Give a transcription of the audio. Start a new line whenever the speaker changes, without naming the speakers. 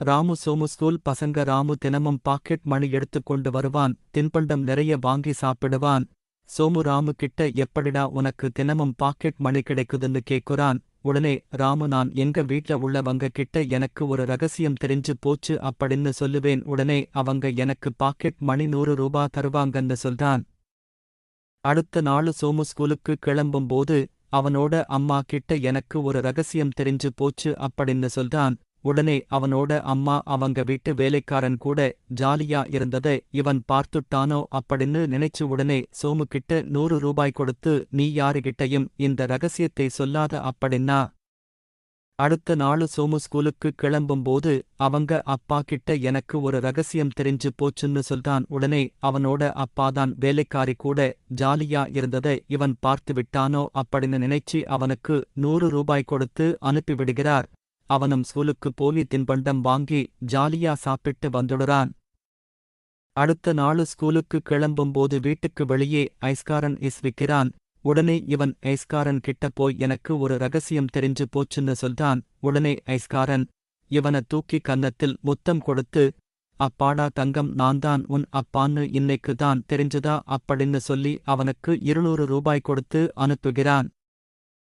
Ramu Somu school பசங்க ராமு தினமும் pocket money எடுத்துக் கொண்டு வருவான் தின்பண்டம் நிறைய வாங்கி சாப்பிடுவான். சோமு ராமு கிட்ட எப்படிடா உனக்கு தினமும் பாக்கெட் மணி கிடைக்குதுன்னு கேக்குறான். உடனே ராமு நான் எங்க வீட்ல உள்ளவங்க கிட்ட எனக்கு ஒரு ரகசியம் தெரிஞ்சு போச்சு அப்படின்னு சொல்லுவேன். உடனே அவங்க எனக்கு பாக்கெட் மணி நூறு ரூபா தருவாங்கன்னு சொல்றான். அடுத்த நாள் சோமு ஸ்கூலுக்கு கிளம்பும் போது அவனோட அம்மா கிட்ட எனக்கு ஒரு ரகசியம் தெரிஞ்சு போச்சு அப்படின்னு சொல்றான். உடனே அவனோட அம்மா அவங்க வீட்டு வேலைக்காரன் கூட ஜாலியா இருந்ததை இவன் பார்த்துட்டானோ அப்படின்னு நினைச்சு உடனே சோமு கிட்ட நூறு ரூபாய் கொடுத்து நீ யாருகிட்டயும் இந்த ரகசியத்தை சொல்லாத அப்படின்னா அடுத்த நாள் சோமு ஸ்கூலுக்கு கிளம்பும்போது அவங்க அப்பா கிட்ட எனக்கு ஒரு ரகசியம் தெரிஞ்சு போச்சுன்னு சொல்றான். உடனே அவனோட அப்பாதான் வேலைக்காரி கூட ஜாலியா இருந்ததை இவன் பார்த்து விட்டானோ அப்படின்னு நினைச்சு அவனுக்கு நூறு ரூபாய் கொடுத்து அனுப்பிவிடுகிறார். அவனும் ஸ்கூலுக்கு போலி தின்பண்டம் வாங்கி ஜாலியா சாப்பிட்டு வந்துடுறான். அடுத்த நாளு ஸ்கூலுக்கு கிளம்பும்போது வீட்டுக்கு வெளியே ஐஸ்காரன் இஸ் விக்கிறான் உடனே இவன் ஐஸ்காரன் கிட்ட போய் எனக்கு ஒரு ரகசியம் தெரிஞ்சு போச்சுன்னு சொல்றான். உடனே ஐஸ்காரன் இவனை தூக்கி கன்னத்தில் முத்தம் கொடுத்து அப்பாடா தங்கம் நான்தான் உன் அப்பான்னு இன்னைக்கு தான் தெரிஞ்சதா? அப்படின்னு சொல்லி அவனுக்கு இருநூறு ரூபாய் கொடுத்து அனுப்புகிறான்.